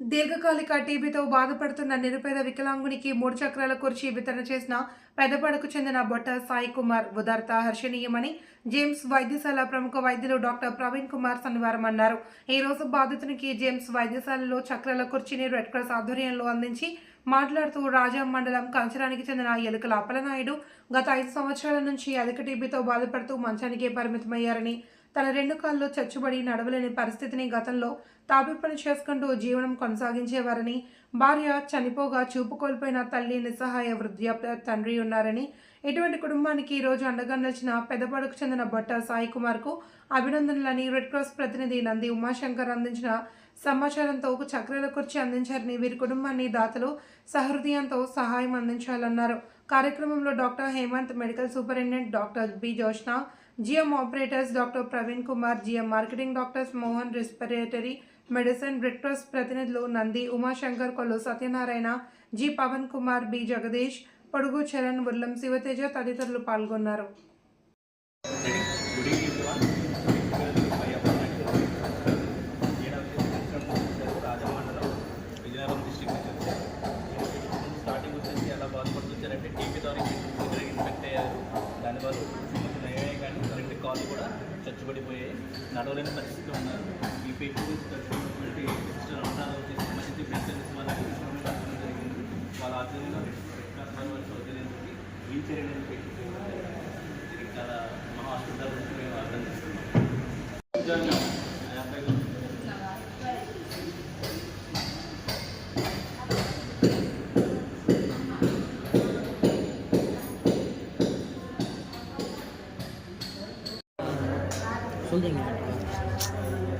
దీర్ఘకాలిక టీబీతో బాధపడుతున్న నిరుపేద వికలాంగునికి మూడు చక్రాల కుర్చీ వితరణ చేసిన పెద్దపడకు చెందిన బొట్ట సాయి కుమార్ ఉదార్త హర్షణీయమని జేమ్స్ వైద్యశాల ప్రముఖ వైద్యులు డాక్టర్ ప్రవీణ్ కుమార్ శనివారం అన్నారు. ఈ రోజు బాధితునికి జేమ్స్ వైద్యశాలలో చక్రాల కుర్చీని రెడ్ క్రాస్ ఆధ్వర్యంలో అందించి మాట్లాడుతూ రాజా మండలం కంచరానికి చెందిన ఎలుకల అప్పలనాయుడు గత ఐదు సంవత్సరాల నుంచి అధిక టీబీతో బాధపడుతూ మంచానికే పరిమితమయ్యారని తన రెండు కాళ్ళు చచ్చుబడి నడవలేని పరిస్థితిని గతంలో తాపి పని చేసుకుంటూ జీవనం కొనసాగించేవారని భార్య చనిపోగా చూపు కోల్పోయిన తల్లి నిస్సహాయ వృద్ధాప్య తండ్రి ఉన్నారని ఇటువంటి కుటుంబానికి ఈ రోజు అండగా నిలిచిన పెద్దపడుకు చెందిన భట్ట సాయి కుమార్కు అభినందనలని రెడ్ క్రాస్ ప్రతినిధి నంది ఉమాశంకర్ అందించిన సమాచారంతో ఒక చక్రాల కుర్చీ అందించారని వీరి కుటుంబాన్ని దాతలు సహృదయంతో సహాయం అందించాలన్నారు. కార్యక్రమంలో doctor Hemanth medical superintendent doctor B Joshna GM operators doctor Praveen Kumar GM marketing doctors Mohan respiratory medicine red cross ప్రతినిధులు నంది ఉమాశంకర్ కొల్లు సత్యనారాయణ జి పవన్ కుమార్ బి జగదీష్ పొడుగు చరణ్ ఉర్లం శివతేజ తదితరులు పాల్గొన్నారు. విజయనగరం డిస్టిక్ నుంచి వచ్చారు. స్టార్టింగ్ వచ్చేసి అలా బాధపడుతూ వచ్చారంటే టీవీ ద్వారా ఇన్ఫెక్ట్ అయ్యారు. దానివల్ల సమస్య నయమే కానీ కరెంట్ కాల్ కూడా చచ్చుబడిపోయాయి. నడవలేని పరిస్థితి ఉన్నారు. ఈ పేషెంట్ చచ్చిపోయినటువంటి అవసరాలు వచ్చేసి మంచి మెసేజెస్ వల్ల జరిగింది. వాళ్ళ ఆధ్వర్యంలో సౌకర్యం వీల్ చైర్ అనేది పెట్టి చాలా మా హాస్పిటల్ నుంచి మేము అర్థం చేస్తున్నాం. சொல்லிங்க